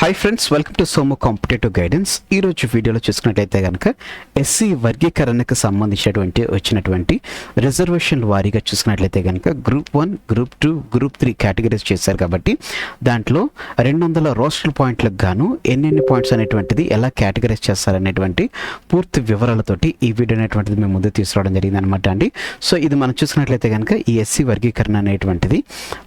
Hi friends welcome to Somo competitive guidance ఈ రోజు వీడియోలో చూసుకున్నట్లయితే కనుక ఎస్సీ వర్గీకరణకు సంబంధించినటువంటి వచ్చినటువంటి రిజర్వేషన్ వారీగా చూసుకున్నట్లయితే కనుక group one group two group three categories చేశారు కాబట్టి దాంట్లో రెండు వందల రోస్టల్ పాయింట్లకు గాను ఎన్నెన్ని పాయింట్స్ అనేటువంటిది ఎలా కేటగరైజ్ చేస్తారనేటువంటి పూర్తి వివరాలతోటి ఈ వీడియో అనేటువంటిది మేము ముందు తీసుకురావడం జరిగింది అనమాట అండి. సో ఇది మనం చూసుకున్నట్లయితే కనుక ఈ ఎస్సీ వర్గీకరణ అనేటువంటిది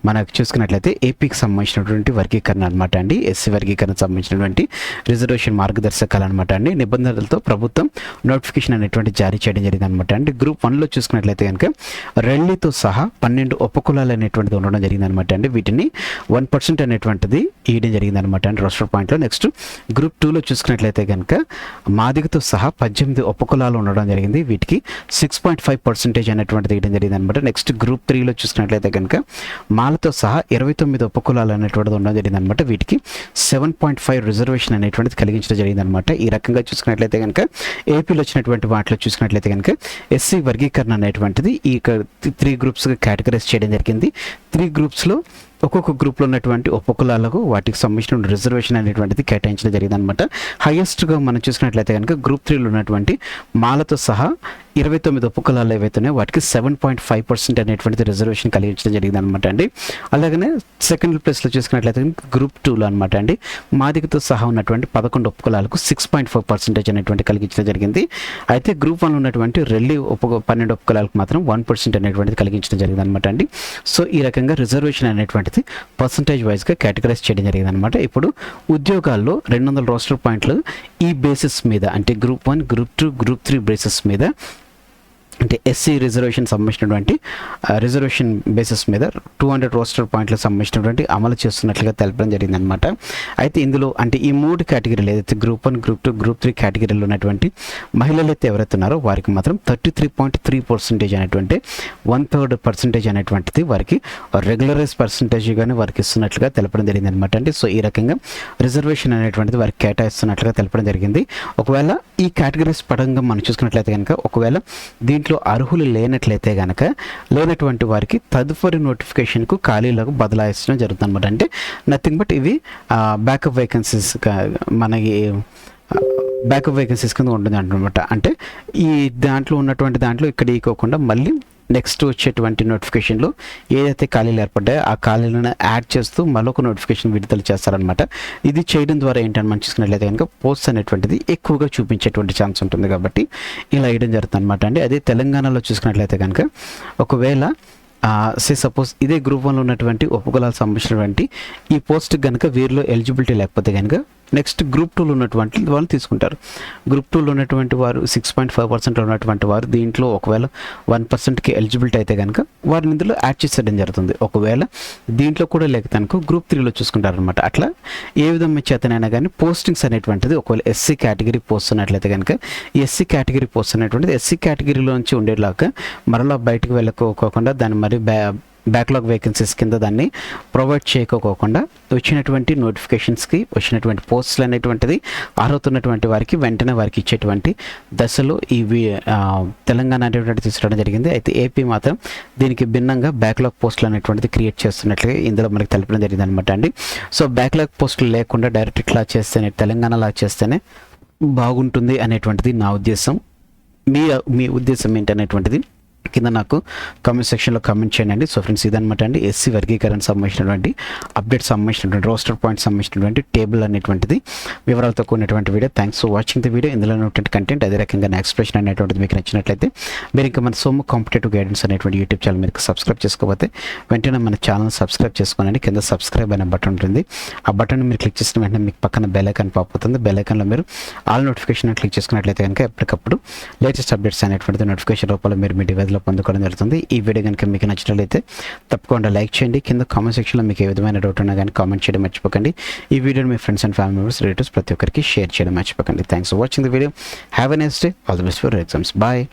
మనకు చూసుకున్నట్లయితే ఏపీకి సంబంధించినటువంటి వర్గీకరణ అనమాట అండి. ఎస్సీ వర్గీకరణకు సంబంధించినటువంటి రిజర్వేషన్ మార్గదర్శకాలు అనమాట అండి. నిబంధనలతో ప్రభుత్వం నోటిఫికేషన్ అనేటువంటి జారీ చేయడం జరిగింది అనమాట అండి. గ్రూప్ వన్లో చూసుకున్నట్లయితే కనుక రెల్లీతో సహా పన్నెండు ఉపకులాలు అనేటువంటిది ఉండడం జరిగింది అనమాట అండి. వీటిని వన్ పర్సెంట్ అనేటువంటిది ఇవ్వడం జరిగింది అనమాట అండి రోస్టర్ పాయింట్లో. నెక్స్ట్ గ్రూప్ టూలో చూసుకున్నట్లయితే కనుక మాదిగతో సహా పద్దెనిమిది ఉపకులాలు ఉండడం జరిగింది. వీటికి సిక్స్ పాయింట్ ఫైవ్ పర్సెంటేజ్ అనేటువంటిది ఇవ్వడం జరిగింది అనమాట నెక్స్ట్ గ్రూప్ త్రీలో చూసుకున్నట్లయితే కనుక మాలతో సహా ఇరవై తొమ్మిది ఉపకులాలు అనేటువంటిది ఉండడం జరిగింది అనమాట వీటికి సెవెన్ పాయింట్ ఫైవ్ రిజర్వేషన్ అనేటువంటిది కలిగించడం జరిగింది అనమాట ఈ రకంగా చూసుకున్నట్లయితే కనుక ఏపీలో వచ్చినటువంటి వాటిలో చూసుకున్నట్లయితే కనుక ఎస్సీ వర్గీకరణ అనేటువంటిది ఈ త్రీ గ్రూప్స్గా కేటగరైజ్ చేయడం జరిగింది. త్రీ గ్రూప్స్లో ఒక్కొక్క గ్రూప్లో ఉన్నటువంటి ఉపకులాలకు వాటికి సంబంధించిన రిజర్వేషన్ అనేటువంటిది కేటాయించడం జరిగింది అనమాట హైయెస్ట్గా మనం చూసుకున్నట్లయితే కనుక గ్రూప్ త్రీలో ఉన్నటువంటి మాలతో సహా ఇరవై తొమ్మిది ఉపకులాలు ఏవైతున్నాయో వాటికి సెవెన్ పాయింట్ ఫైవ్ పర్సెంట్ అనేటువంటిది రిజర్వేషన్ కలిగించడం జరిగింది అనమాట అండి. అలాగనే సెకండ్ ప్లేస్లో చూసుకున్నట్లయితే గ్రూప్ టూలో అనమాట అండి. మాదికతో సహా ఉన్నటువంటి పదకొండు ఉపకులాలకు సిక్స్ పాయింట్ ఫైవ్ పర్సెంటేజ్ అనేటువంటి కలిగించడం జరిగింది. అయితే గ్రూప్ వన్లో ఉన్నటువంటి రెల్లి ఉప పన్నెండు ఉపకులాలకు మాత్రం వన్ పర్సెంట్ అనేటువంటిది కలిగించడం జరిగింది అనమాట అండి. సో ఈ రకంగా రిజర్వేషన్ అనేటువంటిది పర్సంటేజ్ వైజ్గా కేటగరైజ్ చేయడం జరిగింది అనమాట ఇప్పుడు ఉద్యోగాల్లో రెండు వందల రోస్టర్ పాయింట్లు ఈ బేసిస్ మీద అంటే group one group two group three basis మీద అంటే ఎస్సీ రిజర్వేషన్ సంబంధించినటువంటి రిజర్వేషన్ బేసిస్ మీద టూ హండ్రెడ్ రోస్టర్ పాయింట్లకు సంబంధించినటువంటి అమలు చేస్తున్నట్లుగా తెలపడం జరిగిందనమాట అయితే ఇందులో అంటే ఈ మూడు కేటగిరీలు ఏదైతే group one group two group three కేటగిరీలో ఉన్నటువంటి మహిళలు అయితే ఎవరైతే ఉన్నారో వారికి మాత్రం thirty three point three percentage అనేటువంటి వన్ థర్డ్ పర్సెంటేజ్ అనేటువంటిది వారికి రెగ్యులరైజ్ పర్సెంటేజ్గానే వారికి ఇస్తున్నట్లుగా తెలపడం జరిగింది అనమాట అండి సో ఈ రకంగా రిజర్వేషన్ అనేటువంటిది వారికి కేటాయిస్తున్నట్లుగా తెలపడం జరిగింది. ఒకవేళ ఈ కేటగిరీస్ పరంగా మనం చూసుకున్నట్లయితే కనుక ఒకవేళ దీని దీంట్లో అర్హులు లేనట్లయితే కనుక లేనటువంటి వారికి తదుపరి నోటిఫికేషన్కు ఖాళీలకు బదలాయించడం జరుగుతుంది అనమాట అంటే నథింగ్ బట్ ఇవి బ్యాకప్ వేకెన్సీస్ మనకి బ్యాకప్ వేకెన్సీస్ కింద ఉంటుంది అనమాట అంటే ఈ దాంట్లో ఉన్నటువంటి దాంట్లో ఇక్కడ ఇవ్వకుండా మళ్ళీ నెక్స్ట్ వచ్చేటువంటి నోటిఫికేషన్లో ఏదైతే ఖాళీలు ఏర్పడ్డాయో ఆ ఖాళీలను యాడ్ చేస్తూ మరొక నోటిఫికేషన్ విడుదల చేస్తారనమాట ఇది చేయడం ద్వారా ఏంటని మనం చూసుకున్నట్లయితే కనుక పోస్ట్ అనేటువంటిది ఎక్కువగా చూపించేటువంటి ఛాన్స్ ఉంటుంది కాబట్టి ఇలా వేయడం జరుగుతుంది అనమాట అండి. అదే తెలంగాణలో చూసుకున్నట్లయితే కనుక ఒకవేళ సే సపోజ్ ఇదే గ్రూప్ వన్లో ఉన్నటువంటి ఉపకులాలకు సంబంధించినటువంటి ఈ పోస్ట్ కనుక వీరిలో ఎలిజిబిలిటీ లేకపోతే కనుక నెక్స్ట్ గ్రూప్ టూలో ఉన్నటువంటి వాళ్ళు తీసుకుంటారు. గ్రూప్ టూలో ఉన్నటువంటి వారు సిక్స్ పాయింట్ ఫైవ్ పర్సెంట్లో ఉన్నటువంటి వారు దీంట్లో ఒకవేళ వన్ పర్సెంట్కి ఎలిజిబిలిటీ అయితే కనుక వారిని ఇందులో యాడ్ చేసేయడం జరుగుతుంది. ఒకవేళ దీంట్లో కూడా లేక కనుక గ్రూప్ త్రీలో చూసుకుంటారు అనమాట అట్లా ఏ విధంగా చేతనైనా కానీ పోస్టింగ్స్ అనేటువంటిది ఒకవేళ ఎస్సీ కేటగిరీ పోస్ట్ ఉన్నట్లయితే కనుక ఎస్సీ కేటగిరీ పోస్ట్ అనేటువంటిది ఎస్సీ కేటగిరీలోంచి ఉండేలాగా మరలా బయటకు వెళ్ళకోకుండా దాన్ని మరి బ్యా బ్యాక్లాగ్ వేకెన్సీస్ కింద దాన్ని ప్రొవైడ్ చేయకోకుండా వచ్చినటువంటి నోటిఫికేషన్స్కి వచ్చినటువంటి పోస్టులు అనేటువంటిది అర్హత ఉన్నటువంటి వారికి వెంటనే వారికి ఇచ్చేటువంటి దశలో ఈ తెలంగాణ అనేటువంటి తీసుకురావడం జరిగింది. అయితే ఏపీ మాత్రం దీనికి భిన్నంగా బ్యాక్లాగ్ పోస్టులు అనేటువంటిది క్రియేట్ చేస్తున్నట్లుగా ఇందులో మనకి తెలపడం జరిగింది అనమాట అండి. సో బ్యాక్లాగ్ పోస్టులు లేకుండా డైరెక్ట్ ఇట్లా చేస్తేనే తెలంగాణలా చేస్తేనే బాగుంటుంది అనేటువంటిది నా ఉద్దేశం. మీ మీ ఉద్దేశం ఏంటనేటువంటిది కింద నాకు కామెంట్ సెక్షన్లో కామెంట్ చేయండి. సో ఫ్రెండ్స్ ఇదనమాట అండి. ఎస్సీ వర్గీకరణ సంబంధించినటువంటి అప్డేట్ సంబంధించినటువంటి రోస్టర్ పాయింట్ సంబంధించినటువంటి టేబుల్ అనేటువంటిది వివరాలతో కూడినటువంటి video thanks for watching the video ఇందులో ఉన్నటువంటి కంటెంట్ అదే రకంగా నా ఎక్స్ప్రెషన్ అనేటువంటిది మీకు నచ్చినట్లయితే మీరు ఇంకా మన సోము కాంపిటేటివ్ గైడెన్స్ అనేటువంటి యూట్యూబ్ ఛానల్ మీరు సబ్స్క్రైబ్ చేసుకోకపోతే వెంటనే మన ఛానల్ సబ్స్క్రైబ్ చేసుకోనండి. కింద సబ్స్క్రైబ్ అనే బటన్ ఉంటుంది. ఆ బటన్ మీరు క్లిక్ చేసిన వెంటనే మీకు పక్కన బెల్ ఐకాన్ అవుతుంది. బెల్ ఐకాన్లో మీరు ఆల్ నోటిఫికేషన్ క్లిక్ చేసుకున్నట్లయితే కనుక ఎప్పటికప్పుడు లేటెస్ట్ అప్డేట్స్ అనేటువంటిది నోటిఫికేషన్ రూపంలో మీరు మీ డివైజ్లో పొందుకోవడం జరుగుతుంది ఈ వీడియో కనుక మీకు నచ్చినట్లయితే తప్పకుండా లైక్ చేయండి. కింద కామెంట్ సెక్షన్లో మీకు ఏ విధమైన డౌట్ ఉన్నా కానీ కామెంట్ చేయడం మర్చిపోకండి. ఈ వీడియోని మీ friends and family members relatives ప్రతి ఒక్కరికి షేర్ చేయడం మర్చిపోకండి. Thanks for watching the video have a next day all the best for exams bye